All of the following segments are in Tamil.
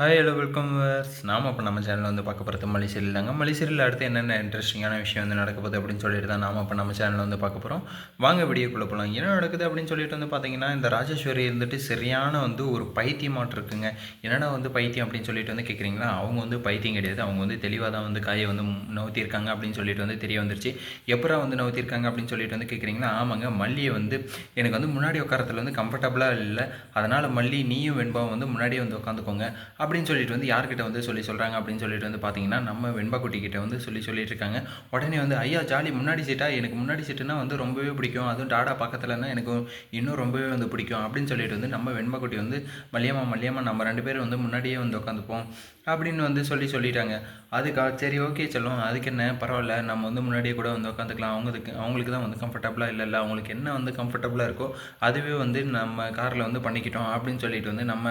ஹாய் ஹலோ வெல்கம் வர்ஸ் நாம் இப்போ நம்ம சேனலில் வந்து பார்க்க போகிறது மலை தாங்க. மலை அடுத்து என்னென்ன இன்ட்ரெஸ்டிங்கான விஷயம் வந்து நடக்க போகுது அப்படின்னு சொல்லிட்டு தான் நாம் இப்போ நம்ம சேனலில் வந்து பார்க்க போகிறோம் வாங்க வீடியோக்குள்ளே போகலாம் என்ன நடக்குது அப்படின்னு சொல்லிட்டு வந்து பார்த்தீங்கன்னா இந்த ராஜேஸ்வரி இருந்துட்டு சரியான வந்து ஒரு பைத்தியமாட்டு இருக்குங்க. என்னடா வந்து பைத்தியம் அப்படின்னு சொல்லிட்டு வந்து கேட்குறீங்களா அவங்க வந்து பைத்தியம் கிடையாது. அவங்க வந்து தெளிவாக தான் வந்து காயை வந்து நவுத்திருக்காங்க அப்படின்னு சொல்லிட்டு வந்து தெரிய வந்துருச்சு. எப்பரா வந்து நவுத்திருக்காங்க அப்படின்னு சொல்லிட்டு வந்து கேட்குறீங்களா ஆமாங்க. மல்லியை வந்து எனக்கு வந்து முன்னாடி உட்காரத்தில் வந்து கம்ஃபர்டபுளாக இல்லை. அதனால் மல்லி நீயும் வெண்பாவும் வந்து முன்னாடியே வந்து உட்காந்துக்கோங்க. அப்படின்னு சொல்லிட்டு வந்து யார்கிட்ட வந்து சொல்லி சொல்கிறாங்க அப்படின்னு சொல்லிட்டு வந்து பார்த்தீங்கன்னா நம்ம வெண்பாக்குட்டி கிட்ட வந்து சொல்லி சொல்லிட்டு இருக்காங்க. உடனே வந்து ஐயா ஜாலி முன்னாடி சீட்டா எனக்கு முன்னாடி சீட்டுனா வந்து ரொம்பவே பிடிக்கும். அதுவும் டாடா பக்கத்துலன்னா எனக்கு இன்னும் ரொம்பவே வந்து பிடிக்கும். அப்படின்னு சொல்லிட்டு வந்து நம்ம வெண்பாக்குட்டி வந்து மல்லியம்மா மல்லியம்மா நம்ம ரெண்டு பேரும் வந்து முன்னாடியே வந்து உட்காந்துப்போம் அப்படின்னு வந்து சொல்லி சொல்லிட்டாங்க. அதுக்கா சரி ஓகே சொல்லும். அதுக்கு என்ன? பரவாயில்ல. நம்ம வந்து முன்னாடியே கூட வந்து உட்காந்துக்கலாம் அவங்களுக்கு அவங்களுக்கு தான் வந்து கம்ஃபர்டபுளாக இல்லை இல்லை. அவங்களுக்கு என்ன வந்து கம்ஃபர்டபுளாக இருக்கோ அதுவே வந்து நம்ம காரில் வந்து பண்ணிக்கிட்டோம். அப்படின்னு சொல்லிட்டு வந்து நம்ம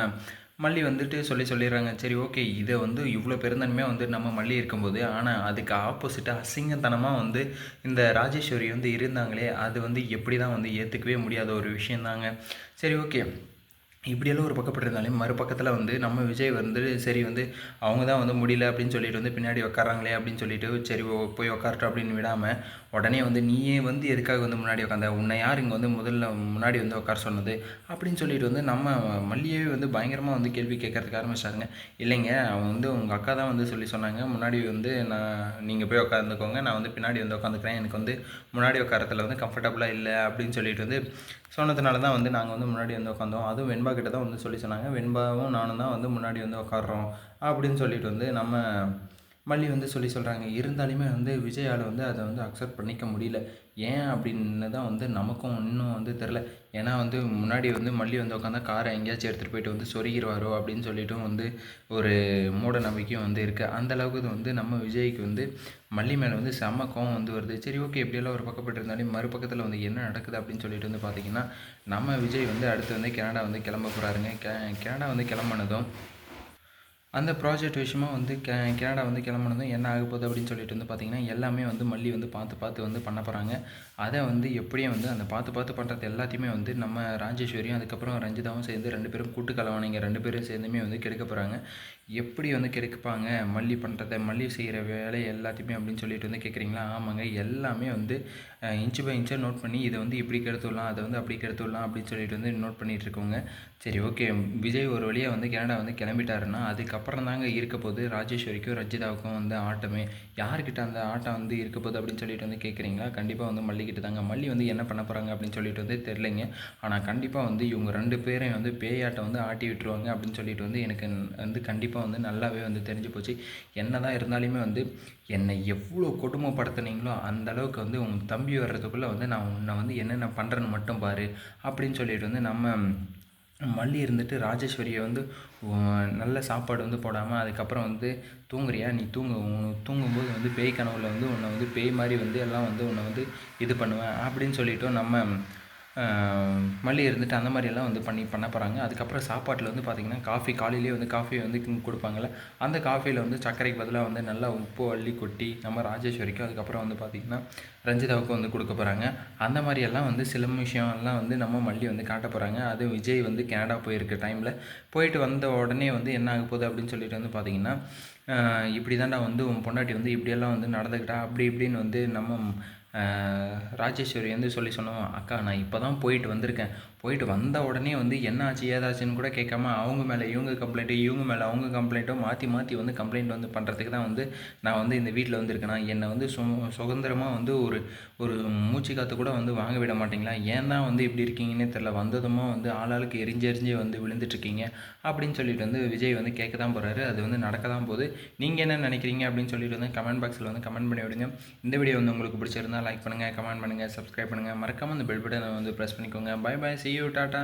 மல்லி வந்துட்டு சொல்லி சொல்லிடுறாங்க. சரி ஓகே இதை வந்து இவ்வளோ பெருந்தன்மையாக வந்து நம்ம மல்லி இருக்கும்போது ஆனால் அதுக்கு ஆப்போசிட்டாக அசிங்கத்தனமாக வந்து இந்த ராஜேஸ்வரி வந்து இருந்தாங்களே அது வந்து எப்படி தான் வந்து ஏற்றுக்கவே முடியாத ஒரு விஷயந்தாங்க. சரி ஓகே. இப்படியெல்லாம் ஒரு பக்கப்பட்டிருந்தாலும் மறுபக்கத்தில் வந்து நம்ம விஜய் வந்து சரி வந்து அவங்க தான் வந்து முடியல அப்படின்னு சொல்லிட்டு வந்து பின்னாடி உட்காராங்களே அப்படின்னு சொல்லிட்டு சரி ஓ- போய் உட்காரட்டும் அப்படின்னு விடாமல் உடனே வந்து நீயே வந்து எதுக்காக வந்து முன்னாடி உட்காந்த உன்னை யார் இங்கே வந்து முதல்ல முன்னாடி வந்து உட்கார சொன்னது? அப்படின்னு சொல்லிட்டு வந்து நம்ம மல்லியவே வந்து பயங்கரமாக வந்து கேள்வி கேட்கறதுக்கு ஆரம்பிச்சாங்க. இல்லைங்க அவன் வந்து உங்கள் அக்கா தான் வந்து சொல்லி சொன்னாங்க. முன்னாடி வந்து நான் நீங்கள் போய் உட்காந்துக்கோங்க நான் வந்து பின்னாடி வந்து உட்காந்துக்கிறேன் எனக்கு வந்து முன்னாடி உட்காரத்தில் வந்து கம்ஃபர்டபுளாக இல்லை அப்படின்னு சொல்லிட்டு வந்து சொன்னதுனால தான் வந்து நாங்கள் வந்து முன்னாடி வந்து உட்காந்தோம் அதுவும் வெண்பா கிட்ட தான் வந்து சொல்லி சொன்னாங்க. வெண்பாவும் நானும் தான் வந்து முன்னாடி வந்து உட்காடுறோம் அப்படின்னு சொல்லிட்டு வந்து நம்ம மல்லி வந்து சொல்லி சொல்கிறாங்க இருந்தாலுமே வந்து விஜயால் வந்து அதை வந்து அக்செப்ட் பண்ணிக்க முடியல. ஏன் அப்படின்னு தான் வந்து நமக்கும் இன்னும் வந்து தெரில ஏன்னா வந்து முன்னாடி வந்து மல்லி வந்து உட்காந்தா காரை எங்கேயாச்சும் எடுத்துகிட்டு போயிட்டு வந்து சொருகிடுவாரோ அப்படின்னு சொல்லிட்டும் வந்து ஒரு மூட நம்பிக்கையும் வந்து இருக்குது அந்தளவுக்கு இது வந்து நம்ம விஜய்க்கு வந்து மல்லி மேலே வந்து செம கோவம் வந்து வருது. சரி ஓகே எப்படியெல்லாம் ஒரு பக்கப்பட்டு இருந்தாலும் மறுபக்கத்தில் வந்து என்ன நடக்குது அப்படின்னு சொல்லிட்டு வந்து பார்த்திங்கன்னா நம்ம விஜய் வந்து அடுத்து வந்து கனடா வந்து கிளம்ப போகிறாருங்க கே கனடா வந்து கிளம்புனதும் அந்த ப்ராஜெக்ட் விஷயமாக வந்து கே கனடா வந்து கிளம்புனதும் என்ன ஆக போகுது அப்படின்னு சொல்லிட்டு வந்து பார்த்திங்கன்னா எல்லாமே வந்து மல்லி வந்து பார்த்து பார்த்து வந்து பண்ண போகிறாங்க அதை வந்து எப்படியும் வந்து அந்த பார்த்து பார்த்து பண்ணுறது எல்லாத்தையுமே வந்து நம்ம ராஜேஸ்வரியும் அதுக்கப்புறம் ரஞ்சிதாவும் சேர்ந்து ரெண்டு பேரும் கூட்டு கலவானிங்க ரெண்டு பேரும் சேர்ந்துமே வந்து கெடுக்க போகிறாங்க எப்படி வந்து கெடுப்பாங்க? மல்லி பண்ணுறத மல்லி செய்கிற வேலை எல்லாத்தையுமே அப்படின்னு சொல்லிட்டு வந்து கேட்குறீங்களா ஆமாங்க. எல்லாமே வந்து இன்ச்சு பை இன்ச்சாக நோட் பண்ணி இதை வந்து இப்படி கெடுத்துடலாம் அதை வந்து அப்படி கெடுத்துடலாம் அப்படின்னு சொல்லிட்டு வந்து நோட் பண்ணிகிட்டு இருக்கோங்க சரி ஓகே. விஜய் ஒரு வழியாக வந்து கனடா வந்து கிளம்பிட்டாருன்னா அதுக்கப்புறம் தாங்க இருக்க போது ராஜேஸ்வரிக்கும் ரஜிதாவுக்கும் வந்து ஆட்டமே. யார்கிட்ட அந்த ஆட்டம் வந்து இருக்க போகுது அப்படின்னு சொல்லிட்டு வந்து கேட்குறீங்களா கண்டிப்பாக வந்து மல்லிக்கிட்ட தாங்க. மல்லி வந்து என்ன பண்ண போகிறாங்க அப்படின்னு சொல்லிட்டு வந்து தெரிலங்க ஆனால் கண்டிப்பாக வந்து இவங்க ரெண்டு பேரையும் வந்து பேயாட்டம் வந்து ஆட்டி விட்டுருவாங்க அப்படின்னு சொல்லிட்டு வந்து எனக்கு வந்து கண்டிப்பாக வந்து நல்லாவே வந்து தெரிஞ்சு போச்சு. என்ன தான் இருந்தாலுமே வந்து என்னை எவ்வளோ கொடுமைப்படுத்துனீங்களோ அந்த அளவுக்கு வந்து உங்கள் தம்பி வர்றதுக்குள்ளே வந்து நான் உன்னை வந்து என்னென்ன பண்ணுறேன்னு மட்டும் பாரு அப்படின்னு சொல்லிட்டு வந்து நம்ம மல்லி இருந்துட்டு ராஜேஸ்வரியை வந்து நல்ல சாப்பாடு வந்து போடாமல் அதுக்கப்புறம் வந்து தூங்குறியா? நீ தூங்கு தூங்கும்போது வந்து பேய் கனவுல வந்து உன்னை வந்து பேய் மாதிரி வந்து எல்லாம் வந்து உன்னை வந்து இது பண்ணுவேன் அப்படின்னு சொல்லிட்டு நம்ம மல்லி இருந்துட்டு அந்த மாதிரியெல்லாம் வந்து பண்ணி பண்ண போகிறாங்க அதுக்கப்புறம் சாப்பாட்டில் வந்து பார்த்திங்கன்னா காஃபி காலையிலேயே வந்து காஃபி வந்து கொடுப்பாங்கள்ல அந்த காஃபியில் வந்து சர்க்கரைக்கு பதிலாக வந்து நல்லா உப்பு அள்ளி கொட்டி நம்ம ராஜேஸ்வரிக்கும் அதுக்கப்புறம் வந்து பார்த்திங்கன்னா ரஞ்சிதாவுக்கும் வந்து கொடுக்க போகிறாங்க அந்த மாதிரியெல்லாம் வந்து சில விஷயம்லாம் வந்து நம்ம மல்லி வந்து காட்ட போகிறாங்க அது விஜய் வந்து கனடா போயிருக்க டைமில் போயிட்டு வந்த உடனே வந்து என்ன ஆக போகுது அப்படின்னு சொல்லிட்டு வந்து பார்த்திங்கன்னா இப்படி தாண்டா வந்து உன் பொண்டாட்டி வந்து இப்படியெல்லாம் வந்து நடந்துக்கிட்டா அப்படி இப்படின்னு வந்து நம்ம ராஜேஸ்வரி வந்து சொல்லி சொன்னோம் அக்கா நான் இப்போ தான் போயிட்டு வந்திருக்கேன். போயிட்டு வந்த உடனே வந்து என்ன ஆச்சு ஏதாச்சுன்னு கூட கேட்காம அவங்க மேலே இவங்க கம்ப்ளைண்ட்டு இவங்க மேலே அவங்க கம்ப்ளைண்ட்டும் மாற்றி மாற்றி வந்து கம்ப்ளைண்ட் வந்து பண்ணுறதுக்கு தான் வந்து நான் வந்து இந்த வீட்டில் வந்திருக்கேனா. என்னை வந்து சு சுதந்திரமாக வந்து ஒரு ஒரு மூச்சு காற்று கூட வந்து வாங்க விட மாட்டிங்களா? ஏன் தான் வந்து இப்படி இருக்கீங்கன்னே தெரில வந்ததுமா வந்து ஆளாளுக்கு எரிஞ்சு வந்து விழுந்துட்டுருக்கீங்க அப்படின்னு சொல்லிட்டு வந்து விஜய் வந்து கேட்க தான் போகிறாரு அது வந்து நடக்க தான் போகுது. நீங்கள் என்ன நினைக்கிறீங்க அப்படின்னு சொல்லிட்டு வந்து கமெண்ட் பாக்ஸில் வந்து கமெண்ட் பண்ணி விடுங்க. இந்த வீடியோ வந்து உங்களுக்கு பிடிச்சிருந்தா லைக் பண்ணுங்கள் கமெண்ட் பண்ணுங்கள் சப்ஸ்கிரைப் பண்ணுங்கள் மறக்காமல் அந்த பெல் பட்டனை வந்து ப்ரெஸ் பண்ணிக்கோங்க. Bye bye see you tata